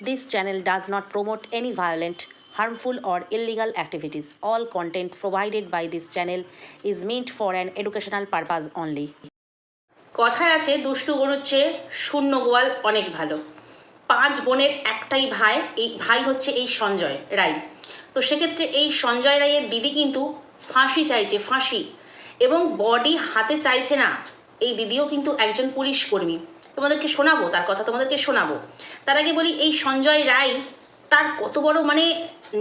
This channel does not promote any violent, harmful, or illegal activities. All content provided by this channel is meant for an educational purpose only. কথায় আছে দুষ্টু গরুর চেয়ে শূন্য গোয়াল অনেক ভালো পাঁচ বোনের একটাই ভাই এই ভাই হচ্ছে এই সঞ্জয় রায় তো সেক্ষেত্রে এই সঞ্জয় রায়ের দিদি কিন্তু ফাঁসি চাইছে ফাঁসি এবং বডি হাতে চাইছে না এই দিদিও কিন্তু একজন পুলিশ কর্মী তোমাদেরকে শোনাবো, তার কথা তোমাদেরকে শোনাবো। তার আগে বলি, এই সঞ্জয় রায়, তার কত বড় মানে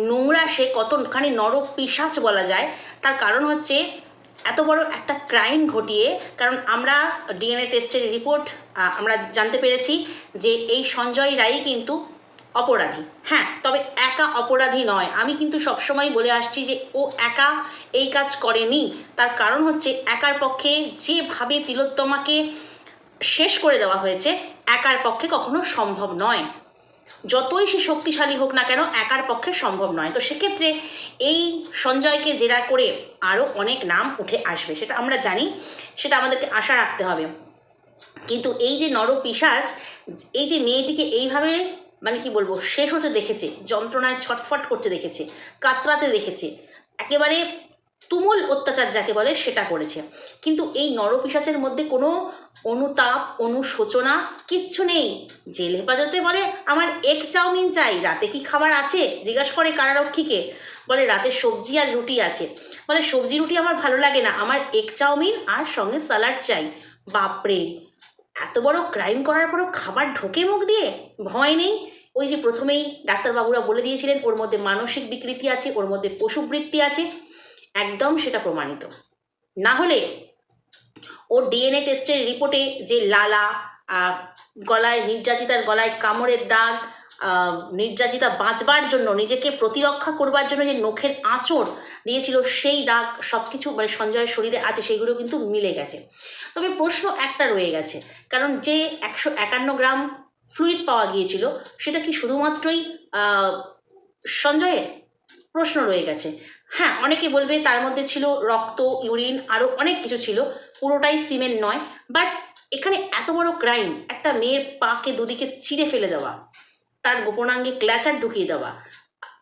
নোংরা সে, কতখানি নর পিসাচ বলা যায়, তার কারণ হচ্ছে এত বড় একটা ক্রাইম ঘটিয়ে, কারণ আমরা ডিএনএ টেস্টের রিপোর্ট আমরা জানতে পেরেছি যে এই সঞ্জয় রায়ই কিন্তু অপরাধী। হ্যাঁ তবে একা অপরাধী নয়। আমি কিন্তু সবসময় বলে আসছি যে ও একা এই কাজ করেনি। তার কারণ হচ্ছে একার পক্ষে যেভাবে তিলোত্তমাকে শেষ করে দেওয়া হয়েছে, একার পক্ষে কখনো সম্ভব নয়। যতই সে শক্তিশালী হোক না কেন, একার পক্ষে সম্ভব নয়। তো সেক্ষেত্রে এই সঞ্জয়কে জেরা করে আরও অনেক নাম উঠে আসবে, সেটা আমরা জানি, সেটা আমাদেরকে আশা রাখতে হবে। কিন্তু এই যে নর পিসাজ এই যে মেয়েটিকে এইভাবে মানে কি বলব, শেষ হতে দেখেছে, যন্ত্রণায় ছটফট করতে দেখেছে, কাতরাতে দেখেছে, একেবারে তুমুল অত্যাচার যাকে বলে সেটা করেছে। কিন্তু এই নরপিসাচের মধ্যে কোনো অনুতাপ, অনুশোচনা কিচ্ছু নেই। জেল হেফাজতে বলে, আমার এক চাউমিন চাই, রাতে কি খাবার আছে? জিজ্ঞাসা করে কারারক্ষীকে। বলে, রাতে সবজি আর রুটি আছে। বলে, সবজি, রুটি আমার ভালো লাগে না। আমার এক চাউমিন আর সঙ্গে স্যালাড চাই। বাপরে! এত বড় ক্রাইম করার পরও খাবার ঢোকে মুখ দিয়ে? ভয় নেই? ওই যে প্রথমেই ডাক্তারবাবুরা বলে দিয়েছিলেন, ওর মধ্যে মানসিক বিকৃতি আছে, ওর মধ্যে পশুবৃত্তি আছে। একদম সেটা প্রমাণিত। না হলে ওর ডিএনএ টেস্টের রিপোর্টে যে লালা গলায় নির্যাতিতার গলায় কামড়ের দাগ নির্যাতিতা বাঁচবার জন্য, নিজেকে প্রতিরক্ষা করবার জন্য যে নখের আঁচড় দিয়েছিল, সেই দাগ সব কিছু মানে সঞ্জয়ের শরীরে আছে, সেগুলো কিন্তু মিলে গেছে। তবে প্রশ্ন একটা রয়ে গেছে, কারণ যে একশো একান্ন গ্রাম ফ্লুইড পাওয়া গিয়েছিল, সেটা কি শুধুমাত্রই সঞ্জয়ের? প্রশ্ন রয়ে গেছে। হ্যাঁ অনেকে বলবে তার মধ্যে ছিল রক্ত, ইউরিন আরও অনেক কিছু ছিল। পুরোটাই সিমেন্ট নয়। বাট এখানে এত বড় ক্রাইম, একটা মেয়ের পাকে দুদিকে ছিঁড়ে ফেলে দেওয়া, তার গোপনাঙ্গে ক্ল্যাচার ঢুকিয়ে দেওয়া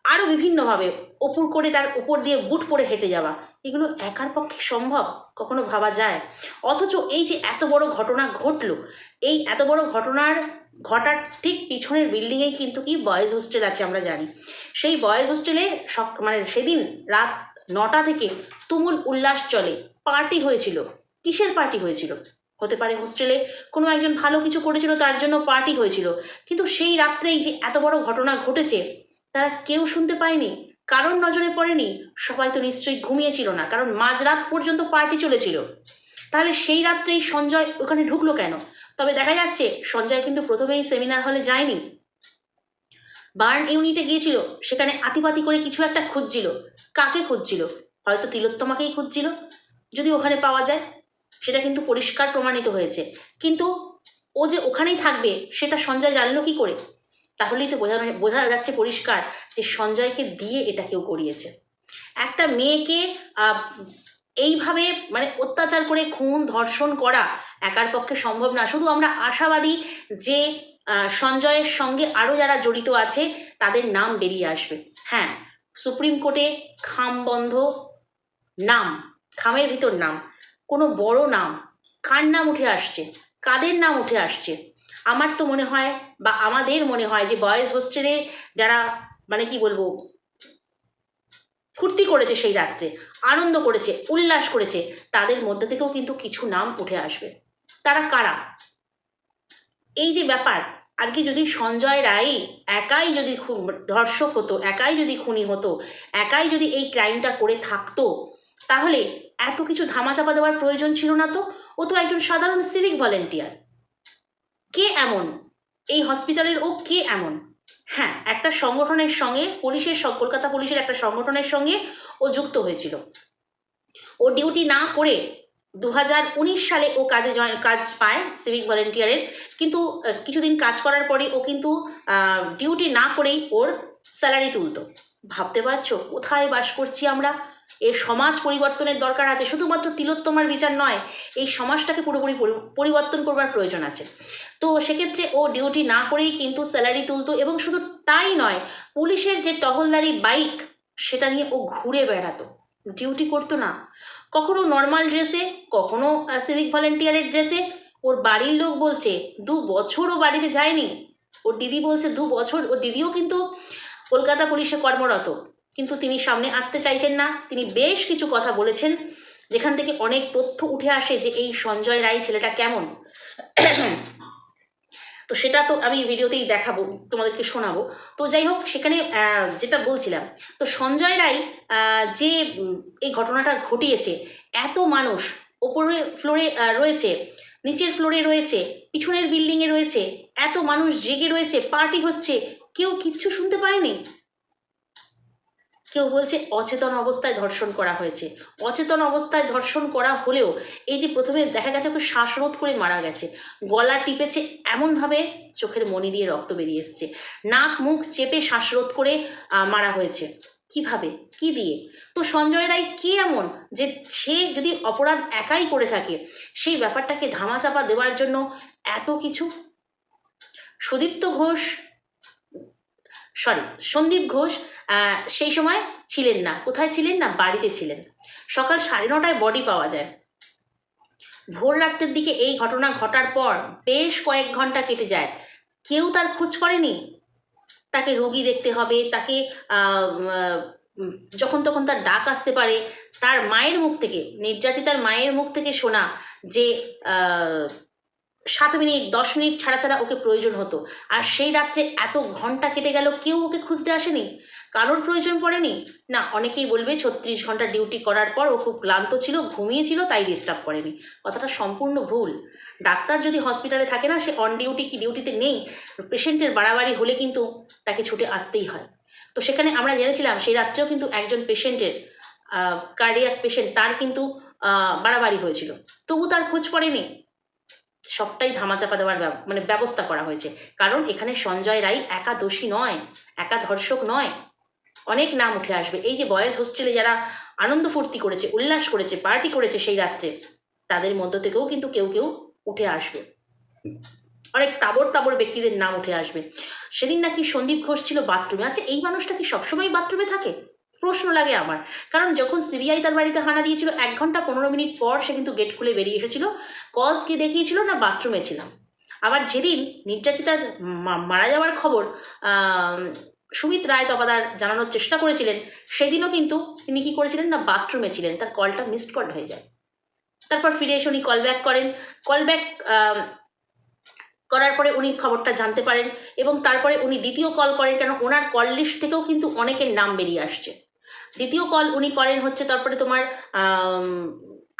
আরও বিভিন্নভাবে ওপর করে তার উপর দিয়ে বুট পরে হেঁটে যাওয়া। এগুলো একার পক্ষে সম্ভব? কখনো ভাবা যায়? অথচ এই যে এত বড় ঘটনা ঘটলো, এই এত বড় ঘটনার ঘটার ঠিক পিছনের বিল্ডিংয়েই কিন্তু কি বয়েজ হোস্টেল আছে আমরা জানি। সেই বয়েজ হোস্টেলে সক মানে সেদিন রাত নটা থেকে তুমুল উল্লাস চলে। পার্টি হয়েছিল। কিসের পার্টি হয়েছিল? হতে পারে হোস্টেলে কোনো একজন ভালো কিছু করেছিল, তার জন্য পার্টি হয়েছিল। কিন্তু সেই রাত্রেই যে এত বড় ঘটনা ঘটেছে তারা কেউ শুনতে পায়নি, কারোর নজরে পড়েনি, সবাই তো নিশ্চয়ই ঘুমিয়েছিল না, কারণ মাঝরাত পর্যন্ত পার্টি চলেছিল। তাহলে সেই রাত্রেই সঞ্জয় ওখানে ঢুকলো কেন? তবে দেখা যাচ্ছে সঞ্জয় কিন্তু প্রথমেই সেমিনার হলে যায়নি। বার্ন ইউনিটে গিয়েছিল, সেখানে আতিপাতি করে কিছু একটা খুঁজছিল। কাকে খুঁজছিল? হয়তো তিলোত্তমাকেই খুঁজছিল, যদি ওখানে পাওয়া যায়। সেটা কিন্তু পরিষ্কার প্রমাণিত হয়েছে। কিন্তু ও যে ওখানেই থাকবে, সেটা সঞ্জয় জানলো কি করে? তাহলেই তো বোঝা বোঝা যাচ্ছে পরিষ্কার যে সঞ্জয়কে দিয়ে এটা কেউ করিয়েছে। একটা মেয়েকে এইভাবে মানে অত্যাচার করে খুন, ধর্ষণ করা একার পক্ষে সম্ভব না। শুধু আমরা আশাবাদী যে সঞ্জয়ের সঙ্গে আরও যারা জড়িত আছে, তাদের নাম বেরিয়ে আসবে। হ্যাঁ সুপ্রিম কোর্টে খাম বন্ধ, নাম, খামের ভিতর নাম, কোনো বড় নাম, কার নাম উঠে আসছে, কাদের নাম উঠে আসছে? আমার তো মনে হয় বা আমাদের মনে হয় যে বয়েজ হোস্টেলে যারা মানে কি বলব, ফুর্তি করেছে সেই রাত্রে, আনন্দ করেছে, উল্লাস করেছে, তাদের মধ্যে থেকেও কিন্তু কিছু নাম উঠে আসবে। তারা কারা? এই যে ব্যাপার আজকে যদি সঞ্জয় রায় একাই যদি ধর্ষক হতো, একাই যদি খুনি হতো, একাই যদি এই ক্রাইমটা করে থাকতো, তাহলে এত কিছু ধামাচাপা দেওয়ার প্রয়োজন ছিল না তো? ও তো একজন সাধারণ সিভিক ভলেন্টিয়ার। কে এমন? এই হসপিটালের ও কে এমন। হ্যাঁ একটা সংগঠনের সঙ্গে, পুলিশের কলকাতা পুলিশের একটা সংগঠনের সঙ্গে ও যুক্ত হয়েছিল। ও ডিউটি না করে দু হাজার উনিশ সালে ও কাজে কাজ পায় সিভিক ভলেন্টিয়ারের কিন্তু কিছুদিন কাজ করার পরে ও কিন্তু ডিউটি না করেই ওর স্যালারি তুলতো। ভাবতে পারছ, কোথায় বাস করছি আমরা? এ সমাজ পরিবর্তনের দরকার আছে। শুধুমাত্র তিলোত্তমার বিচার নয়, এই সমাজটাকে পুরোপুরি পরিবর্তন করবার প্রয়োজন আছে। তো সেক্ষেত্রে ও ডিউটি না করেই কিন্তু স্যালারি তুলতো এবং শুধু তাই নয়, পুলিশের যে টহলদারি বাইক সেটা নিয়ে ও ঘুরে বেড়াতো। ডিউটি করতো না। কখনো নর্মাল ড্রেসে কখনো সিভিক ভলেন্টিয়ারের ড্রেসে ওর বাড়ির লোক বলছে, দু বছর ও বাড়িতে যায়নি। ওর দিদি বলছে, দু বছর। ওর দিদিও কিন্তু কলকাতা পুলিশে কর্মরত। কিন্তু তিনি সামনে আসতে চাইছেন না। তিনি বেশ কিছু কথা বলেছেন, যেখান থেকে অনেক তথ্য উঠে আসে যে এই সঞ্জয় রায় ছেলেটা কেমন। তো সেটা তো আমি ভিডিওতেই দেখাবো, তোমাদেরকে শোনাবো। তো যাই হোক, সেখানে যেটা বলছিলাম, তো সঞ্জয় রায় যে এই ঘটনাটা ঘটিয়েছে, এত মানুষ ওপরে ফ্লোরে রয়েছে, নিচের ফ্লোরে রয়েছে, পিছনের বিল্ডিংয়ে রয়েছে, এত মানুষ জেগে রয়েছে, পার্টি হচ্ছে, কেউ কিচ্ছু শুনতে পায়নি। কেউ বলছে অচেতন অবস্থায় ধর্ষণ করা হয়েছে। অচেতন অবস্থায় ধর্ষণ করা হলেও এই যে প্রথমে দেখা গেছে ওকে শ্বাসরোধ করে মারা গেছে। গলা টিপেছে এমনভাবে চোখের মনি দিয়ে রক্ত বেরিয়ে এসছে। নাক মুখ চেপে শ্বাসরোধ করে মারা হয়েছে। কীভাবে? কি দিয়ে? তো সঞ্জয় রায় কে এমন যে সে যদি অপরাধ একাই করে থাকে, সেই ব্যাপারটাকে ধামাচাপা দেওয়ার জন্য এত কিছু? সুদীপ্ত ঘোষ, সরি, সন্দীপ ঘোষ সেই সময় ছিলেন না। কোথায় ছিলেন না? বাড়িতে ছিলেন। সকাল সাড়ে নটায় বডি পাওয়া যায়। ভোর রাত্রের দিকে এই ঘটনা ঘটার পর বেশ কয়েক ঘণ্টা কেটে যায়। কেউ তার খোঁজ করেনি? তাকে রোগী দেখতে হবে, তাকে যখন তখন তার ডাক আসতে পারে, তার মায়ের মুখ থেকে, নির্যাতিতার মায়ের মুখ থেকে শোনা যে সাত মিনিট, দশ মিনিট ছাড়া ছাড়া ওকে প্রয়োজন হতো। আর সেই রাত্রে এত ঘণ্টা কেটে গেল, কেউ ওকে খুঁজতে আসেনি? কারোর প্রয়োজন পড়েনি? না, অনেকেই বলবে ছত্রিশ ঘণ্টা ডিউটি করার পর ও খুব ক্লান্ত ছিল, ঘুমিয়েছিল, তাই ডিস্টার্ব করেনি। কথাটা সম্পূর্ণ ভুল। ডাক্তার যদি হসপিটালে থাকে না, সে অন ডিউটি কি ডিউটিতে নেই? পেশেন্টের বাড়াবাড়ি হলে কিন্তু তাকে ছুটে আসতেই হয়। তো সেখানে আমরা জেনেছিলাম, সেই রাত্রেও কিন্তু একজন পেশেন্টের কার্ডিয়াক পেশেন্ট তার কিন্তু বাড়াবাড়ি হয়েছিল। তবু তার খোঁজ পড়েনি। সবটাই ধামাচাপা দেওয়ার মানে ব্যবস্থা করা হয়েছে। কারণ এখানে সঞ্জয় রায় একা দোষী নয়, একা ধর্ষক নয়। অনেক নাম উঠে আসবে। এই যে বয়েজ হোস্টেলে যারা আনন্দ ফুর্তি করেছে, উল্লাস করেছে পার্টি করেছে সেই রাত্রে, তাদের মধ্য থেকেও কিন্তু কেউ কেউ উঠে আসবে। অনেক তাবর তাবর ব্যক্তিদের নাম উঠে আসবে। সেদিন নাকি সন্দীপ ঘোষ ছিল বাথরুমে আচ্ছা এই মানুষটা কি সবসময় বাথরুমে থাকে? প্রশ্ন লাগে আমার। কারণ যখন সিবিআই তার বাড়িতে হানা দিয়েছিল, এক ঘণ্টা পনেরো মিনিট পর সে কিন্তু গেট খুলে বেরিয়ে এসেছিল। কজ কি দেখিয়েছিল না বাথরুমে ছিলাম। আবার যেদিন নির্যাতিতার মারা যাওয়ার খবর সুমিত রায় তপাদার জানানোর চেষ্টা করেছিলেন, সেদিনও কিন্তু তিনি কি করেছিলেন না বাথরুমে ছিলেন, তার কলটা মিসড কল হয়ে যায়। তারপর ফিরে এসে উনি কল ব্যাক করেন। কল ব্যাক করার পরে উনি খবরটা জানতে পারেন এবং তারপরে উনি দ্বিতীয় কল করেন কেন ওনার কল লিস্ট থেকেও কিন্তু অনেকের নাম বেরিয়ে আসছে। দ্বিতীয় কল উনি করেন হচ্ছে তারপরে তোমার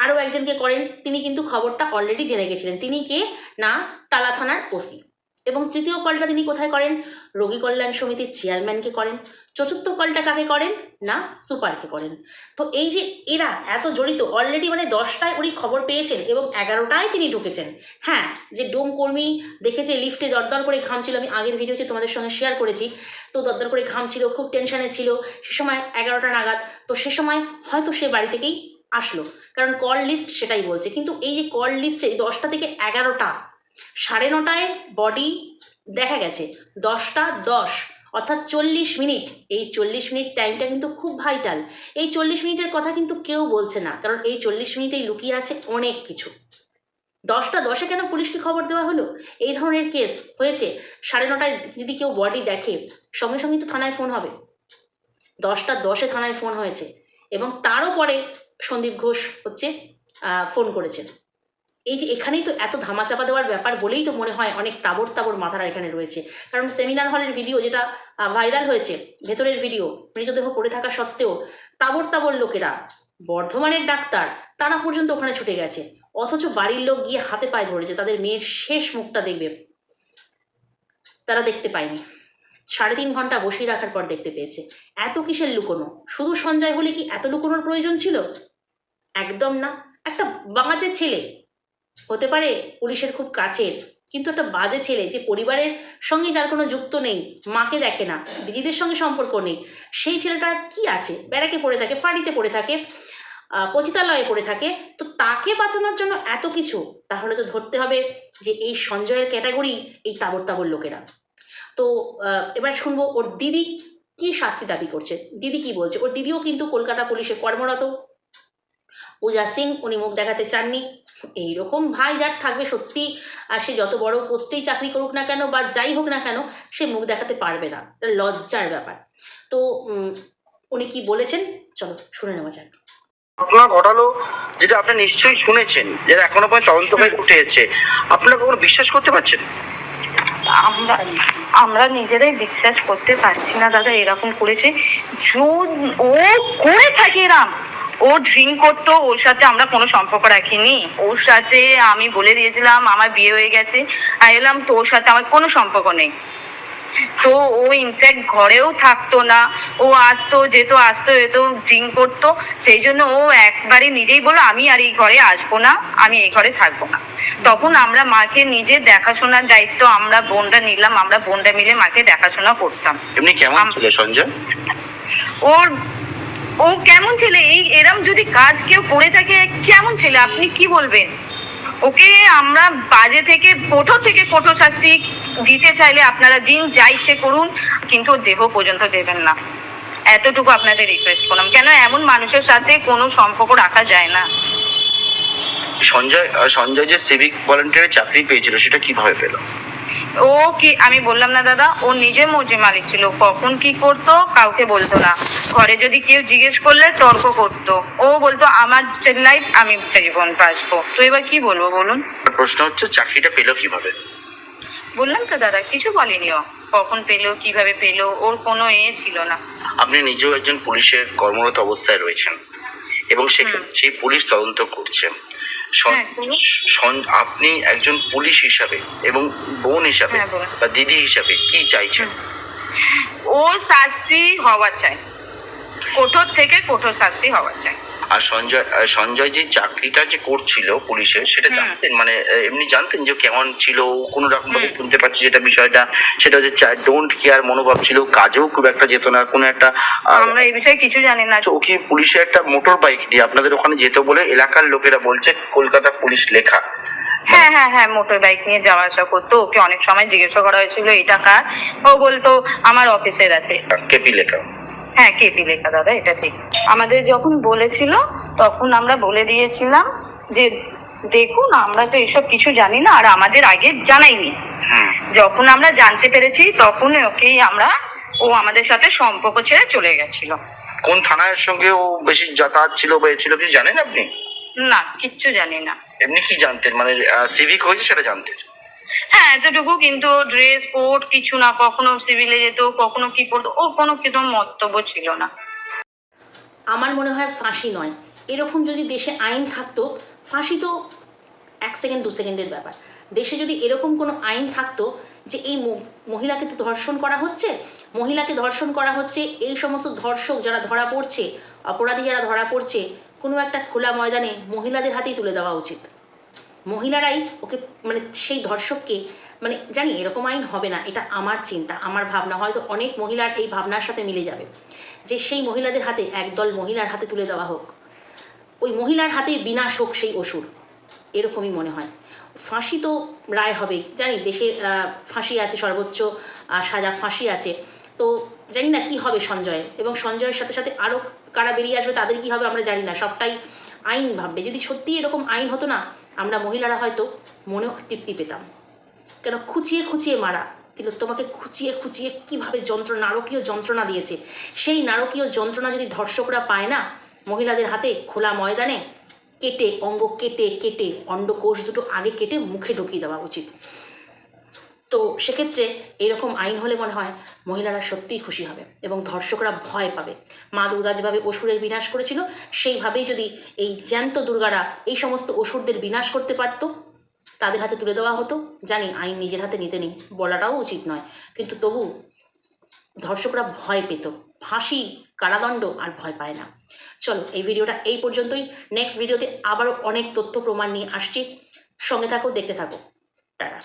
আরও একজনকে করেন, তিনি কিন্তু খবরটা অলরেডি জেনে গেছিলেন। তিনি কে? না, টালা থানার ওসি। এবং তৃতীয় কলটা তিনি কোথায় করেন? রোগী কল্যাণ সমিতির চেয়ারম্যানকে করেন। চতুর্থ কলটা কাকে করেন? না, সুপারকে করেন। তো এই যে এরা এত জড়িত অলরেডি মানে দশটায় উনি খবর পেয়েছেন এবং এগারোটায় তিনি ঢুকেছেন। হ্যাঁ যে ডোম কর্মী দেখেছে, লিফটে দরদর করে ঘামছিল আমি আগের ভিডিওতে তোমাদের সঙ্গে শেয়ার করেছি। তো দরদর করে ঘামছিল খুব টেনশনে ছিল। সে সময় এগারোটা নাগাদ, তো সে সময় হয়তো সে বাড়ি থেকেই আসলো। কারণ কল লিস্ট সেটাই বলছে। কিন্তু এই যে কল লিস্টে দশটা থেকে এগারোটা সাড়ে নটায় বডি দেখা গেছে, দশটা দশ, অর্থাৎ চল্লিশ মিনিট। এই চল্লিশ মিনিট টাইমটা কিন্তু খুব ভাইটাল এই চল্লিশ মিনিটের কথা কিন্তু কেউ বলছে না, কারণ এই চল্লিশ মিনিটেই লুকিয়ে আছে অনেক কিছু। দশটা দশে কেন পুলিশকে খবর দেওয়া হলো? এই ধরনের কেস হয়েছে। সাড়ে নটায় যদি কেউ বডি দেখে, সঙ্গে সঙ্গে তো থানায় ফোন হবে। দশটা দশে থানায় ফোন হয়েছে। এবং তারও পরে সন্দীপ ঘোষ হচ্ছে ফোন করেছেন এই যে এখানেই তো এত ধামাচাপা দেওয়ার ব্যাপার বলেই তো মনে হয় অনেক তাবর তাবর মাথারা এখানে রয়েছে। কারণ সেমিনার হলের ভিডিও যেটা ভাইরাল হয়েছে, ভেতরের ভিডিও, মৃতদেহ পড়ে থাকা সত্ত্বেও তাবর তাবর লোকেরা, বর্ধমানের ডাক্তার, তারা পর্যন্ত ওখানে ছুটে গেছে। অথচ বাড়ির লোক গিয়ে হাতে পায়ে ধরেছে, তাদের মেয়ের শেষ মুখটা দেখবে। তারা দেখতে পায়নি। সাড়ে তিন ঘণ্টা বসিয়ে রাখার পর দেখতে পেয়েছে। এত কিসের লুকোনো? শুধু সঞ্জয় হলে কি এত লুকোনোর প্রয়োজন ছিল? একদম না। একটা বাঁচে ছেলে হতে পারে পুলিশের খুব কাছের কিন্তু একটা বাজে ছেলে যে পরিবারের সঙ্গে যার কোনো যুক্ত নেই মাকে দেখে না দিদিদের সঙ্গে সম্পর্ক নেই সেই ছেলেটার কি আছে? ব্যারাকে পড়ে থাকে ফাঁড়িতে পড়ে থাকে আহ, পতিতালয়ে পড়ে থাকে তো তাকে বাঁচানোর জন্য এত কিছু তাহলে তো ধরতে হবে যে এই সঞ্জয়ের ক্যাটাগরি এই তাবর তাবর লোকেরা। তো এবার শুনব ওর দিদি কি শাস্তি দাবি করছে? দিদি কি বলছে? ওর দিদিও কিন্তু কলকাতা পুলিশে কর্মরত। পূজা সিং উনি মুখ দেখাতে চাননি। এইরকম ভাই যার থাকবে সত্যি আর সে যত বড় পোস্টেই চাকরি করুক না কেন বা যাই হোক না কেন সে মুখ দেখাতে পারবে না। লজ্জার ব্যাপার। তো উম, উনি কি বলেছেন? চলো শুনে নেওয়া যাক। ঘটনা ঘটালো যেটা আপনি নিশ্চয়ই শুনেছেন যেটা এখনও পর্যন্ত তদন্ত হয়ে উঠে এসেছে। আপনারা কখনো বিশ্বাস করতে পারছেন? আমরা আমরা নিজেরাই বিশ্বাস করতে পারছি না দাদা এরকম করেছে। যো- ও করে থাকে এরম। ও ড্রিঙ্ক করতো ওর সাথে আমরা কোনো সম্পর্ক রাখিনি। ওর সাথে আমি বলে দিয়েছিলাম আমার বিয়ে হয়ে গেছে আর এলাম তোর সাথে আমার কোনো সম্পর্ক নেই। তো ও ইনফ্যাক্ট ঘরেও থাকতো না। ও আসতো যেত আসতো যেত ড্রিঙ্ক করতো। সেই জন্য ও একবারে নিজেই বলল আমি আর এই ঘরে আসব না আমি এই ঘরে থাকব না। তখন আমরা মাকে নিজে দেখাশোনার দায়িত্ব আমরা বোনরা নিলাম আমরা বোনরা মিলে মাকে দেখাশোনা করতাম। এমনি কেমন ছিল সঞ্জয়? ওর ও কেমন ছেলে? এই এরম যদি কাজ কেউ করে থাকে কেমন ছেলে? আপনি কি বলবেন? ওকে আমরা বাজে থেকে কোঠো থেকে কোঠো শাস্তি দিতে চাইলে আপনারা দিন যা ইচ্ছে করুন কিন্তু দেহ পর্যন্ত দেবেন না। এতটুকু আপনাদের রিকোয়েস্ট করলাম। কেন এমন মানুষের সাথে কোনো সম্পর্ক রাখা যায় না? সঞ্জয় সঞ্জয় যে সিভিক ভলেন্টিয়ারের চাকরি পেয়েছিল সেটা কীভাবে পেল? ও কি আমি বললাম না দাদা ও নিজে মর্জি মালিক ছিল। কখন কি করতো কাউকে বলতো না। ঘরে যদি কেউ জিজ্ঞেস করলে তর্ক করতো। ও বলতো আমার লাইফ আমি জীবন বাঁচবো তো এবার কি বলব বলুন? প্রশ্ন হচ্ছে চাকরিটা পেল কীভাবে? বললাম তো দাদা কিছু বলেনি ও। কখন পেল কীভাবে পেল ওর কোনো এ ছিল না। আপনি নিজেও একজন পুলিশের কর্মরত অবস্থায় রয়েছেন এবং। সেই পুলিশ তদন্ত করছে। হ্যাঁ, আপনি একজন পুলিশ হিসাবে এবং বোন হিসাবে হ্যাঁ, বা দিদি হিসাবে কি চাইছেন? ও শাস্তি হওয়া চাই। কঠোর থেকে কঠোর শাস্তি হওয়া চাই। আর সঞ্জয় সঞ্জয় যে চাকরিটা যে করছিল পুলিশে সেটা জানতেন? মানে এমনি জানতেন যে কেমন ছিল? কোনো রকম ভাবে শুনতে পাচ্ছি যেটা বিষয়টা। সেটা হচ্ছে ডোন্ট কেয়ার মনোভাব ছিল। কাজেও খুব একটা যেত না। কোনো একটা আমরা এই বিষয়ে কিছু জানি না। আচ্ছা, ও কি পুলিশের একটা মোটর বাইক নিয়ে আপনাদের ওখানে যেত বলে এলাকার লোকেরা বলছে কলকাতা পুলিশ লেখা হ্যাঁ হ্যাঁ হ্যাঁ মোটর বাইক নিয়ে যাওয়া আসা করতো। ওকে অনেক সময় জিজ্ঞাসা করা হয়েছিল এটা কার? ও বলতো আমার অফিসের আছে। কেপি লেখা? হ্যাঁ কেপি লেখা দাদা এটা ঠিক। আমাদের যখন বলেছিল তখন আমরা বলে দিয়েছিলাম যে দেখুন আমরা তো এসব কিছু জানি না আর আমাদের আগে জানাইনি। হুম যখন আমরা জানতে পেরেছি তখন ওকেই আমরা ও আমাদের সাথে সম্পর্ক ছেড়ে চলে গেছিল। কোন থানার সঙ্গে ও বেশি যাতায়াত ছিল বা ছিল কি জানেন আপনি? না কিচ্ছু জানি না। এমনি কি জানতেন? মানে সিভিক হয়েছে সেটা জানতেন। হ্যাঁ এতটুকু, কিন্তু ড্রেস কোড কিছু না, কখনো সিভিলে যেত, কখনো কি করতো ও কোনো কিন্তু মন্তব্য ছিল না। আমার মনে হয় ফাঁসি নয়। এরকম যদি দেশে আইন থাকতো, ফাঁসি তো এক সেকেন্ড, দু সেকেন্ডের ব্যাপার। দেশে যদি এরকম কোনো আইন থাকতো যে এই মহিলাকে তো ধর্ষণ করা হচ্ছে, মহিলাকে ধর্ষণ করা হচ্ছে, এই সমস্ত ধর্ষক যারা ধরা পড়ছে, অপরাধী যারা ধরা পড়ছে, কোনো একটা খোলা ময়দানে মহিলাদের হাতেই তুলে দেওয়া উচিত। মহিলারাই ওকে মানে সেই ধর্ষককে মানে জানি এরকম আইন হবে না, এটা আমার চিন্তা, আমার ভাবনা। হয়তো অনেক মহিলার এই ভাবনার সাথে মিলে যাবে। যে সেই মহিলাদের হাতে একদল মহিলার হাতে তুলে দেওয়া হোক। ওই মহিলার হাতে বিনাশ হোক সেই অসুর, এরকমই মনে হয়। ফাঁসি তো রায় হবেই। জানি দেশে ফাঁসি আছে, সর্বোচ্চ সাজা ফাঁসি আছে। তো জানি না কি হবে সঞ্জয়ের এবং সঞ্জয়ের সাথে সাথে আরও কারা বেরিয়ে আসবে, তাদের কি হবে আমরা জানি না। সবটাই আইন ভাববে। যদি সত্যি এরকম আইন হতো না আমরা মহিলারা হয়তো মনেও তৃপ্তি পেতাম। কেন খুঁচিয়ে খুঁচিয়ে মারা তিলোত্তমাকে খুঁচিয়ে খুঁচিয়ে কীভাবে যন্ত্র নারকীয় যন্ত্রণা দিয়েছে? সেই নারকীয় যন্ত্রণা যদি ধর্ষকরা পায় না, মহিলাদের হাতে খোলা ময়দানে কেটে, অঙ্গ কেটে কেটে, অন্ডকোষ দুটো আগে কেটে মুখে ঢুকিয়ে দেওয়া উচিত। তো সেক্ষেত্রে এরকম আইন হলে মনে হয় মহিলারা সত্যিই খুশি হবে এবং ধর্ষকরা ভয় পাবে। মা দুর্গা যেভাবে অসুরের বিনাশ করেছিল, সেইভাবেই যদি এই জ্যান্ত দুর্গারা এই সমস্ত অসুরদের বিনাশ করতে পারত, তাদের হাতে তুলে দেওয়া হতো। জানি আইন নিজের হাতে নিতে নেই, বলাটাও উচিত নয়। কিন্তু তবু ধর্ষকরা ভয় পেত। ফাঁসি, কারাদণ্ড আর ভয় পায় না। চলো, এই ভিডিওটা এই পর্যন্তই। নেক্সট ভিডিওতে আবারও অনেক তথ্য প্রমাণ নিয়ে আসছি। সঙ্গে থাকো, দেখতে থাকো। টাটা।